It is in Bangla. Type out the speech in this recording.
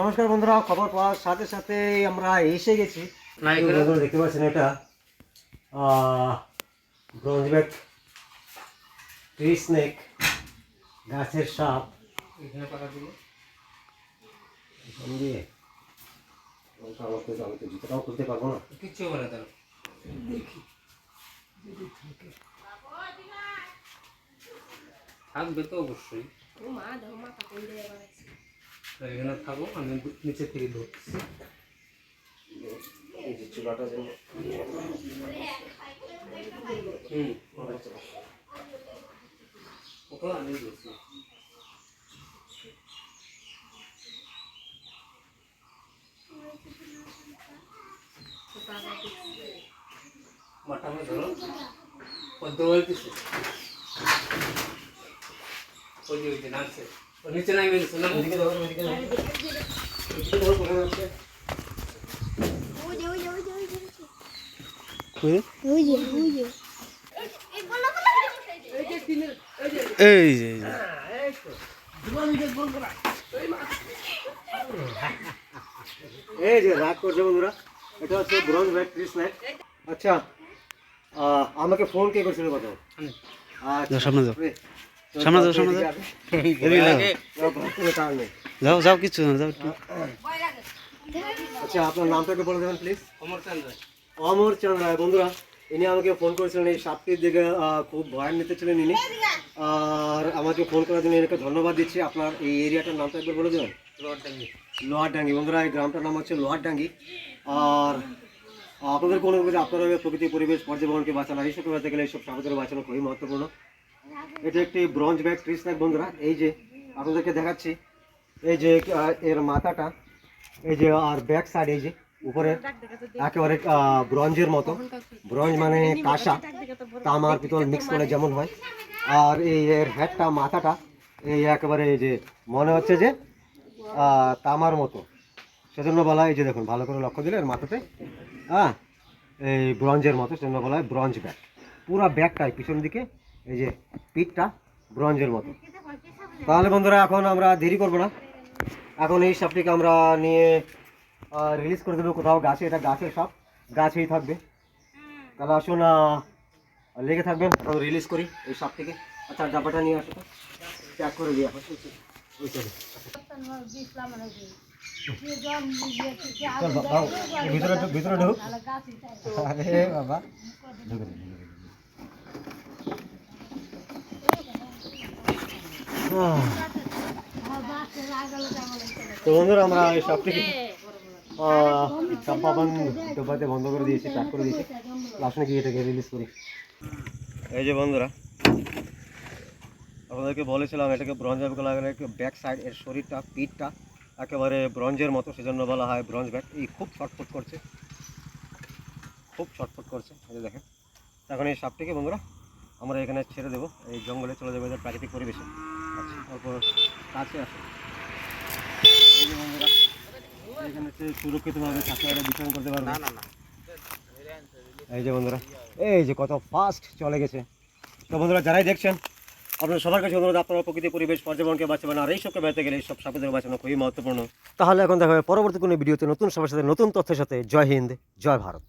নমস্কার বন্ধুরা খবর পাওয়ার সাথে সাথে আমরা এসে গেছি। দেখতে পাচ্ছেন এটা ব্রঞ্জ ব্যাগ ট্রি স্নেক গাছের সাপ। জুতোটাও খুলতে পারব না। কিচ্ছু তার থাকবে তো অবশ্যই। মা কাপড় দিয়ে এখানে থাকো আমি নিচে থেকে ধরছি। এই যে চুলাটা যেন হুম ওটা আমি ধরছি। মাথা মে ধরো পদ্ম বলতেছে ওই যে ওই যে নাচছে। ও নিচে নাই মেরেছে না ওইদিকে ধরো ওইদিকে ধরো ওইদিকে ধরো কোথায় যাচ্ছে ওই যে ওই যে ওই যে ওই যে ওই যে ওই যে এই বলো এই যে এই যে। এই যে রাগ করছে বন্ধুরা। এটা হচ্ছে ব্রঞ্জ ব্যাগ ট্রি স্নেক আচ্ছা আমাকে ফোন কে করছিল কথা আচ্ছা সামনে যাও। সামনে যাও, সামনে যাও। যাও। যাও, কিছু না যাও আচ্ছা আপনার নামটা একটু বলে দেবেন প্লিজ অমর চান্দ্র অমর চন্দ্র বন্ধুরা ইনি আমাকে ফোন করেছিলেন এই সাপটির দিকে খুব ভয় নিতে ছিলেন ইনি। আর আমাকে ফোন করার জন্য এনাকে ধন্যবাদ দিচ্ছি। আপনার এই এরিয়াটার নামটা একবার বলে দেবেন? লর্ড ডাঙ্গি লোহারডাঙ্গি। বন্ধুরা এই গ্রামটার নাম হচ্ছে লোহারডাঙ্গি। আর আপনাদের কোনো আপনারা প্রকৃতি পরিবেশ পর্যবেক্ষণকে বাঁচানো। এইসব করতে গেলে এইসব সাগরের বাঁচানো খুবই মহত্বপূর্ণ। এটা একটি ব্রঞ্জ ব্যাগ ট্রি বন্ধুরা। এই যে আপনাদেরকে দেখাচ্ছি, এই যে এর মাথাটা, এই যে, আর ব্যাক সাইড এই যে উপরে একেবারে ব্রঞ্জের মতো। ব্রঞ্জ মানে কাঁসা, তামার পিতল মিক্স করে যেমন হয়। আর এই এর হেডটা মাথাটা, এই একেবারে এই যে, মনে হচ্ছে যে তামার মতো। সেজন্য বলা এই যে দেখুন, ভালো করে লক্ষ্য দিলে এর মাথাতে হ্যাঁ এই ব্রঞ্জের মতো, সেজন্য বলা হয় ব্রঞ্জ ব্যাগ। পুরো ব্যাগটাই পিছন দিকে, এই যে পিঠটা ব্রঞ্জের মতো। তাহলে বন্ধুরা এখন আমরা দেরি করব না। এখন এই সাপটিকে আমরা নিয়ে রিলিজ করে দেবো কোথাও গাছে। এটা গাছের সাপ। গাছেই থাকবে। তাহলে আসুন লেগে থাকবেন। আমি রিলিজ করি এই সাপটিকে। আচ্ছা ডাব্বাটা নিয়ে আসো প্যাক করে দিয়ে এই ভিতরে ঢুক, ভিতরে ঢুক। আরে বাবা। ঢুকে ঢুক, ঢুকে ঢুক। আহ। তো বন্ধুরা, আমরা এই সবটিকে চাপা বন্ধ ডোবাতে বন্ধ করে দিয়েছি প্যাক করে দিয়েছি। লাস্ট নাকি এটাকে রিলিজ করি। এই যে বন্ধুরা, আপনাদেরকে বলেছিলাম, এটাকে ব্রঞ্জ ব্যাগ লাগালে ব্যাক সাইড এর শরীরটা, পিঠটা একেবারে ব্রঞ্জের মতো সেজন্য বলা হয় ব্রঞ্জ ব্যাগ এই খুব ছটফট করছে। খুব ছটফট করছে, এই দেখেন। এখন এই সাপটিকে বন্ধুরা, আমরা এখানে ছেড়ে দেবো। এই জঙ্গলে চলে যাব এদের প্রাকৃতিক পরিবেশে। কাছে আসে এই যে বন্ধুরা এখানে হচ্ছে সুরক্ষিতভাবে থাকতে পারে করতে পারবে। এই যে বন্ধুরা এই যে কত ফাস্ট চলে গেছে। তো বন্ধুরা যারাই দেখছেন আপনার সবার কাছে অনুরোধ আপনারা প্রকৃতি পরিবেশ পর্যবেক্ষণকে বাঁচাবেন আর এই সবকে বেড়াতে গেলে এই সব সাপেদের বাঁচানো খুবই মহত্বপূর্ণ তাহলে এখন দেখা হবে পরবর্তী কোনো ভিডিওতে নতুন সবার সাথে নতুন তথ্যের সাথে। জয় হিন্দ জয় ভারত।